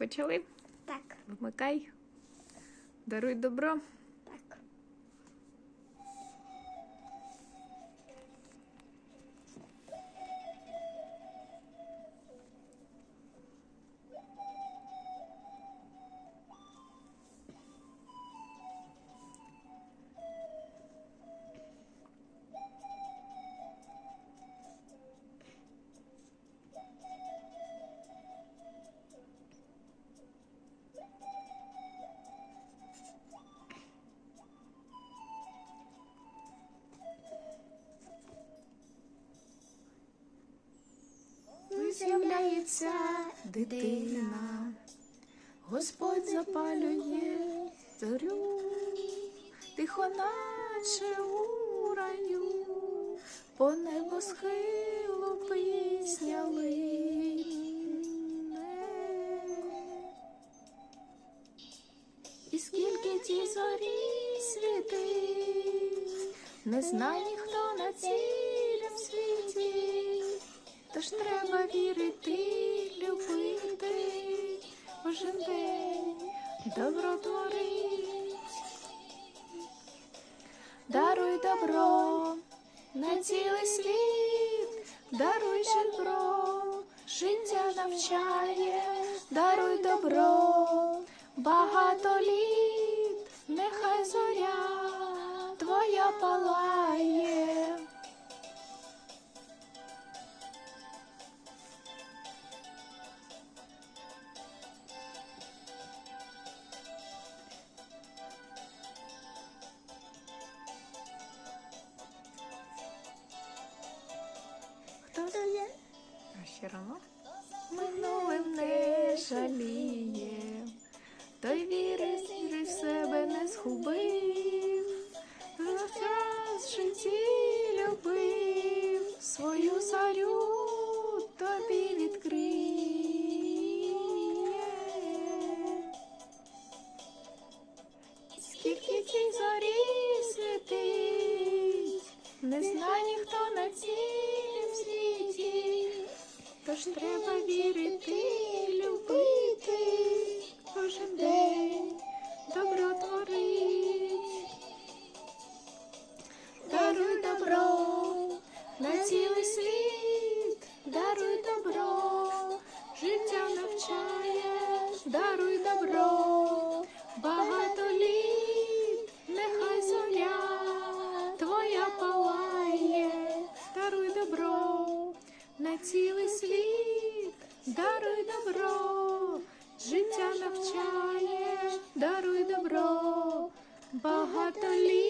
Почали? Так, Вмикай. Даруй добро. З'являється дитина, Господь запалює зорю, тихо наче у раю, по небосхилу пісня лине. І скільки ті зорі світить, не знає ніхто на світі. Тож треба вірити, любити, кожен день добро творить. Даруй добро на цілий світ, даруй жебро, життя навчає, даруй добро, багато літ, нехай зоря твоя палає. Рано? Минулим не жаліє, той віри, віри в себе не згубив, час житті любив, свою зарю тобі відкриє. Скільки тій зорі світить, не знає ніхто на світі, тож треба вірити, любити, кожен день добро творить. Даруй добро на цілий світ, даруй добро, життя навчає, даруй добро, багато літ, Цілий світ, даруй добро, життя навчає, даруй добро, багато літ,